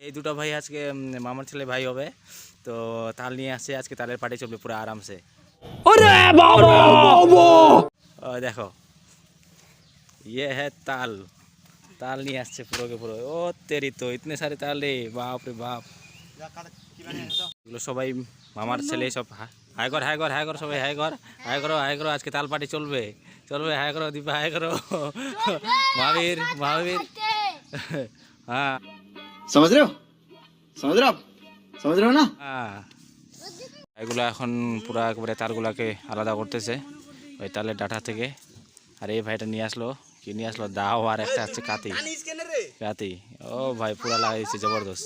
এই দুটো ভাই আজকে উম, মামার ছেলে ভাই হবে তো তাল নিয়ে আসছে আজকে তালের পার্টি চলবে পুরো আরামসে ও দেখো ये है ताल ताल नहीं আসছে পুরো के পুরো ও তেরি তো ইতনে সারে তাল রে বাপ রে বাপ এগুলো সবাই মামার ছেলে সব হা- হাই কর হাই কর হাই কর সবাই হাই কর হাই করো হাই করো আজকে তাল পার্টি চলবে চলবে হাই করো দীপা হাই করো মহাবীর মহাবীর হ্যাঁ समझ रहे हो समझ रहे हो आप समझ रहे हो ना হ্যাঁ এগুলো এখন পুরো একবারে তারগুলাকে আলাদা করতেছে ওই তালের ডাটা থেকে আর এই ভাইটা নিয়ে আসলো কি নিয়ে আসলো দাও আর একটা হচ্ছে কাতি কাতি ও ভাই পুরা লাগাইছে জবরদস্ত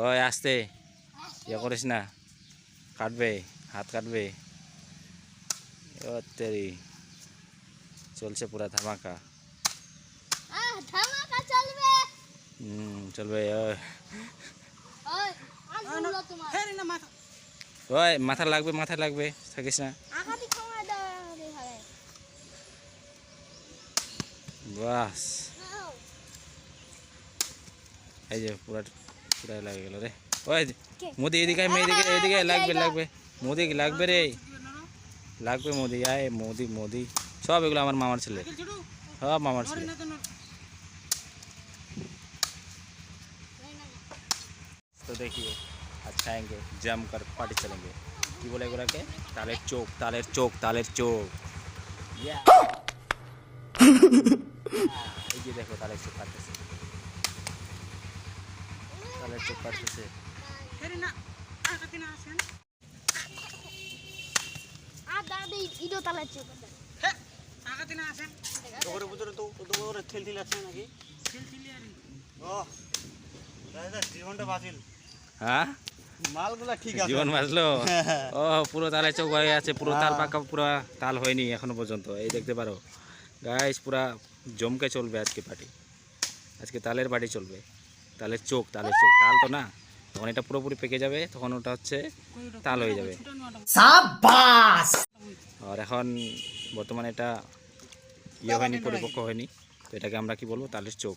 ওই আসতে ইয়ে করিস না কাটবে হাত কাটবে ও তেরি চলছে পুরা ধামাকা ধামাকা চলবে হুম চলবে ওই ওই আর শুনলো তোমার ওই মাথা লাগবে মাথা লাগবে থাকিস না আঘাতি কমায় দাও রে ভাই বাস এই যে পুরা পুরা লাগে গেল রে ওই মোদি এদিকে আয়, এদিকে এদিকে আয়, লাগবে লাগবে মোদি লাগবে রে লাগবে মোদি আয় মোদি মোদি সব এগুলো আমার মামার ছেলে সব মামার ছেলে तो देखिए अच्छा आएंगे जम कर पार्टी चलेंगे কি বলে এগুলাকে তালের চোখ তালের চোখ তালের চোখ Yeah! এই যে দেখো তালের চোখ কাটতেছে তালের চোখ কাটতেছে আর জীবন বাঁচলো? ও পুরো তালের চোখ হয়ে আছে পুরো তাল পাকা পুরো তাল হয়নি এখনও পর্যন্ত এই দেখতে পারো। গাইস পুরা জমকে চলবে আজকে পার্টি। আজকে তালের পার্টি চলবে। তালের চোখ তালের চোখ। তাল তো না তখন এটা পুরোপুরি পেকে যাবে তখন ওটা হচ্ছে তাল হয়ে যাবে। আর এখন বর্তমানে এটা ইয়ে হয়নি পরিপক্ক হয়নি তো এটাকে আমরা কি বলবো তালের চোখ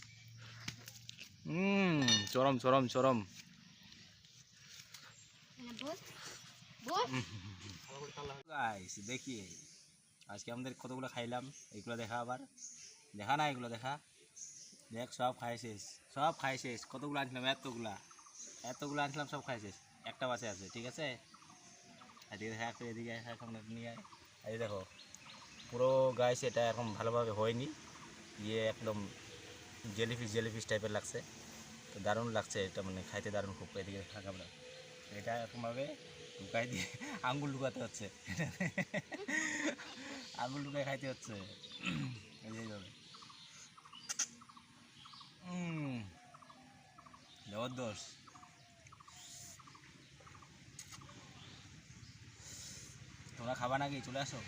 হুম চরম চরম চরম। বস দেখি আজকে আমাদের কতগুলো খাইলাম এগুলো দেখা আবার। দেখা না এগুলো দেখা? দেখ সব খাই শেষ সব খাই শেষ। কতগুলো আনছিলাম এতগুলা। এতগুলো আনছিলাম সব খাই শেষ। একটা বাসে আছে ঠিক আছে? এদিকে দেখা এদিকে নিয়ে এই দেখো পুরো গাইস এটা এখন ভালোভাবে হয়নি। ইয়ে একদম জেলিফিশ জেলিফিশ টাইপের লাগছে। তো দারুণ লাগছে এটা মানে খাইতে দারুণ খুব, এদিকে আমরা এটা এরকমভাবে ঢুকাই দিয়ে আঙ্গুল ঢুকাতে হচ্ছে। আঙ্গুল লুকাই খাইতে হচ্ছে। এইভাবে। জবরদস্ত। তোমরা খাবা নাকি? চলে আসো।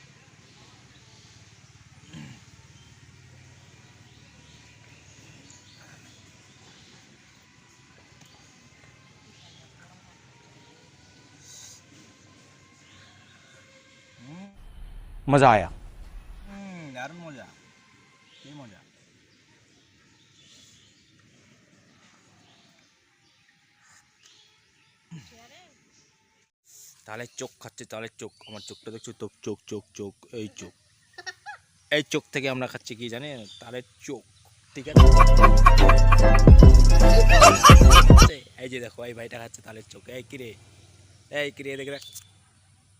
मज़ा आया হুম দারুণ মজা কি মজা তাহলে চোখ খাচ্ছে তাহলে চোখ আমার চোখটা দেখছো তো চোখ চোখ চোখ এই চোখ এই চোখ থেকে আমরা খাচ্ছি কি জানেন তাহলে চোখ ঠিক আছে এই যে দেখো এই ভাইটা খাচ্ছে তালের চোখ এই কিরে এই কিরে দেখ দেখ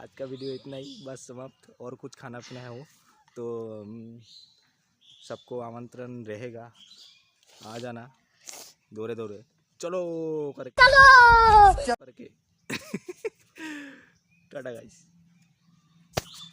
आज का वीडियो इतना ही बस समाप्त। और कुछ खाना पीना है वो तो सबको आमंत्रण रहेगा। आ जाना दौरे दौरे। चलो करके। चलो! करके। टाटा गाइस